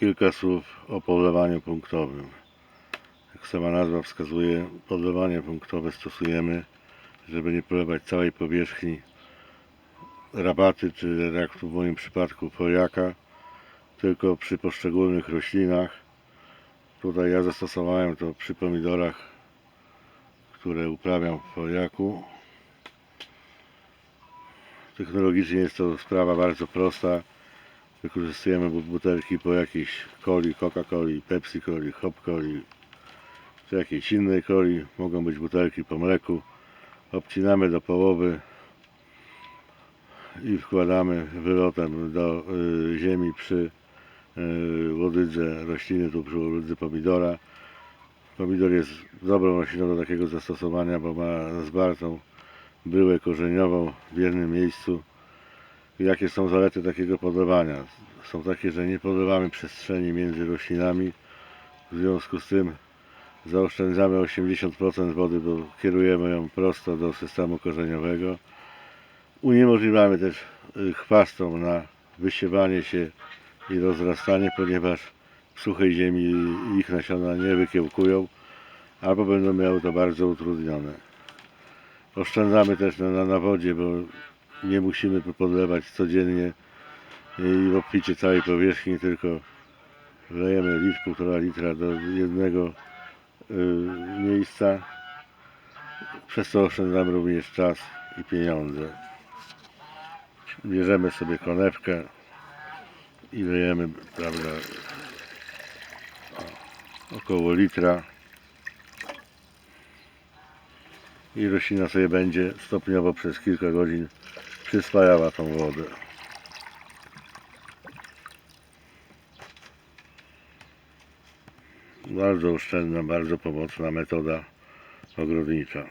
Kilka słów o podlewaniu punktowym. Jak sama nazwa wskazuje, podlewanie punktowe stosujemy, żeby nie polewać całej powierzchni rabaty, czy jak w moim przypadku pojaka, tylko przy poszczególnych roślinach. Tutaj ja zastosowałem to przy pomidorach, które uprawiam w pojaku. Technologicznie jest to sprawa bardzo prosta. Wykorzystujemy bu- butelki po jakiejś coli, Coca-Coli, Pepsi-Coli, Hop-Coli, czy jakiejś innej coli. Mogą być butelki po mleku. Obcinamy do połowy i wkładamy wylotem do y, ziemi przy y, łodydze rośliny, tu przy łodydze pomidora. Pomidor jest dobrą rośliną do takiego zastosowania, bo ma zwartą bryłę korzeniową w jednym miejscu. Jakie są zalety takiego podlewania? Są takie, że nie podlewamy przestrzeni między roślinami. W związku z tym zaoszczędzamy 80% wody, bo kierujemy ją prosto do systemu korzeniowego. Uniemożliwiamy też y, chwastom na wysiewanie się i rozrastanie, ponieważ w suchej ziemi ich nasiona nie wykiełkują, albo będą miały to bardzo utrudnione. Oszczędzamy też na, na, na wodzie, bo nie musimy podlewać codziennie i obficie całej powierzchni, tylko wlejemy litr, półtora litra do jednego y, miejsca. Przez to oszczędzamy również czas i pieniądze. Bierzemy sobie konewkę i lejemy, prawda, około litra i roślina sobie będzie stopniowo przez kilka godzin przyswajała tą wodę. Bardzo oszczędna, bardzo pomocna metoda ogrodnicza.